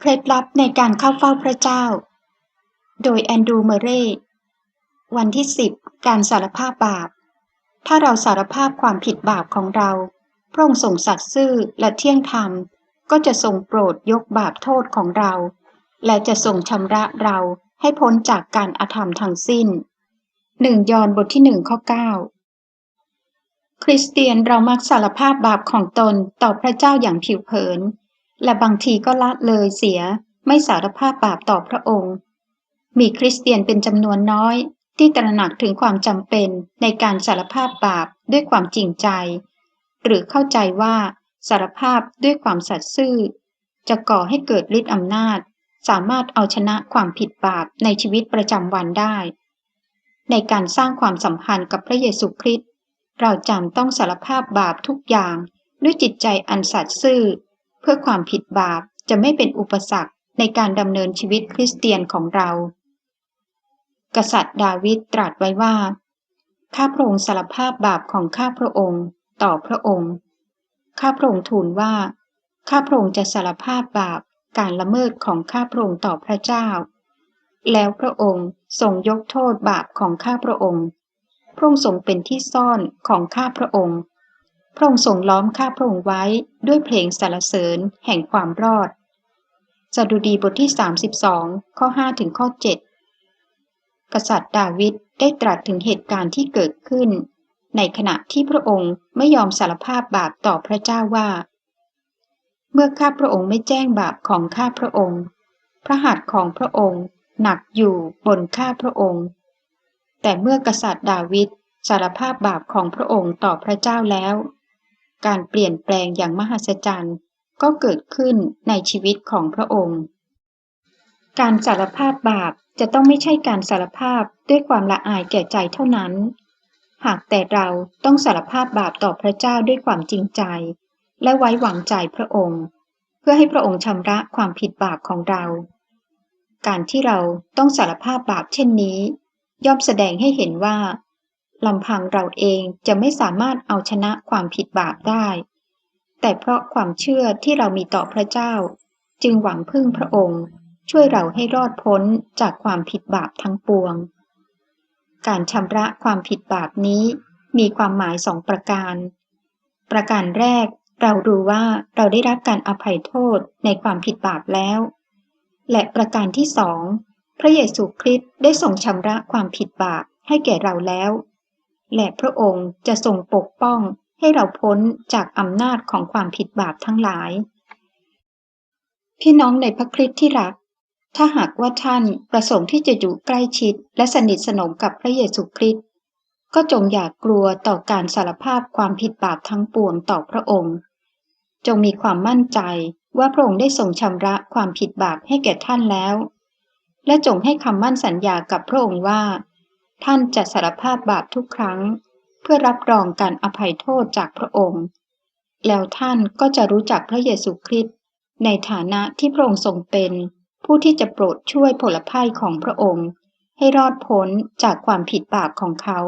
เคล็ดลับในการเข้าเฝ้าพระเจ้า โดยแอนดรู เมเรย์วันที่ 10 การสารภาพบาป ถ้าเราสารภาพความผิดบาปของเรา พระองค์ทรงสัตย์ซื่อและเที่ยงธรรม ก็จะทรงโปรดยกบาปโทษของเรา และจะทรงชำระเราให้พ้นจากการอาธรรมทั้งสิ้น1ยอห์นบทที่1ข้อ9คริสเตียนเรามักสารภาพบาปของตนต่อพระเจ้าอย่างผิวเผิน และบางทีก็ละเลยเสียไม่สารภาพบาปต่อพระองค์ มีคริสเตียนเป็นจำนวนน้อยที่ตระหนักถึงความจำเป็นในการสารภาพบาปด้วยความจริงใจ หรือเข้าใจว่าสารภาพด้วยความสัตย์ซื่อ จะก่อให้เกิดฤทธิ์อำนาจ สามารถเอาชนะความผิดบาปในชีวิตประจำวันได้ ในการสร้างความสัมพันธ์กับพระเยซูคริสต์เราจำต้องสารภาพบาปทุกอย่างด้วยจิตใจอันสัตย์ซื่อ เพื่อความผิดบาปจะไม่เป็นอุปสรรคในการดำเนินชีวิตคริสเตียนของเรา กษัตริย์ดาวิดตรัสไว้ว่า ข้าพระองค์สารภาพบาปของข้าพระองค์ ต่อพระองค์ ข้าพระองค์ทูลว่า ข้าพระองค์จะสารภาพบาปการละเมิดของข้าพระองค์ต่อพระเจ้า แล้วพระองค์ทรงยกโทษบาปของข้าพระองค์ พระองค์ทรงเป็นที่ซ่อนของข้าพระองค์ พระองค์ทรงล้อมข้าพระองค์ไว้ด้วยเพลงสรรเสริญแห่งความรอดสดุดีบทที่ 32 ข้อ 5 ถึงข้อ 7 กษัตริย์ดาวิดได้ตรัสถึงเหตุการณ์ที่เกิดขึ้น ในขณะที่พระองค์ไม่ยอมสารภาพบาปต่อพระเจ้าว่า เมื่อข้าพระองค์ไม่แจ้งบาปของข้าพระองค์ พระหัตถ์ของพระองค์ หนักอยู่บนข้าพระองค์ แต่เมื่อกษัตริย์ดาวิดสารภาพบาปของพระองค์ต่อพระเจ้าแล้ว การเปลี่ยนแปลงอย่างมหัศจรรย์ก็เกิดขึ้นในชีวิตของพระองค์ การสารภาพบาปจะต้องไม่ใช่การสารภาพด้วยความละอายแก่ใจเท่านั้น หากแต่เราต้องสารภาพบาปต่อพระเจ้าด้วยความจริงใจ และไว้วางใจพระองค์ เพื่อให้พระองค์ชำระความผิดบาปของเรา การที่เราต้องสารภาพบาปเช่นนี้ ย่อมแสดงให้เห็นว่า ลำพังเราเองจะไม่สามารถเอาชนะความผิดบาปได้ แต่เพราะความเชื่อที่เรามีต่อพระเจ้า จึงหวังพึ่งพระองค์ ช่วยเราให้รอดพ้นจากความผิดบาปทั้งปวง การชำระความผิดบาปนี้มีความหมายสองประการ ประการแรกเรารู้ว่าเราได้รับการอภัยโทษในความผิดบาปแล้ว และประการที่สองพระเยซูคริสต์ได้ทรงชำระความผิดบาปให้แก่เราแล้ว และพระองค์จะทรงปกป้องให้เราพ้นจากอำนาจของความผิดบาปทั้งหลาย พี่น้องในพระคริสต์ที่รัก ถ้าหากว่าท่านประสงค์ที่จะอยู่ใกล้ชิด และสนิทสนมกับพระเยซูคริสต์ก็จงอย่ากกลัวต่อการสารภาพความผิดบาปทั้งปวงต่อพระองค์ จงมีความมั่นใจว่าพระองค์ได้ทรงชำระความผิดบาปให้แก่ท่านแล้ว และจงให้คำมั่นสัญญากับพระองค์ว่า ท่านจะสารภาพบาปทุกครั้ง เพื่อรับรองการอภัยโทษจากพระองค์ แล้วท่านก็จะรู้จักพระเยซูคริสต์ในฐานะที่พระองค์ทรงเป็น ผู้ที่จะโปรดช่วยผลภัยของพระองค์ ให้รอดพ้นจากความผิดบาปของเขา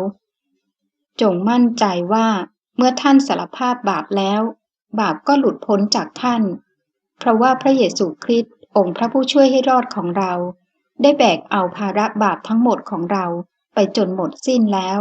จงมั่นใจว่าเมื่อท่านสารภาพบาปแล้ว บาปก็หลุดพ้นจากท่าน เพราะว่าพระเยซูคริสต์องค์พระผู้ช่วยให้รอดของเรา ได้แบกเอาภาระบาปทั้งหมดของเรา ไปจนหมดสิ้นแล้ว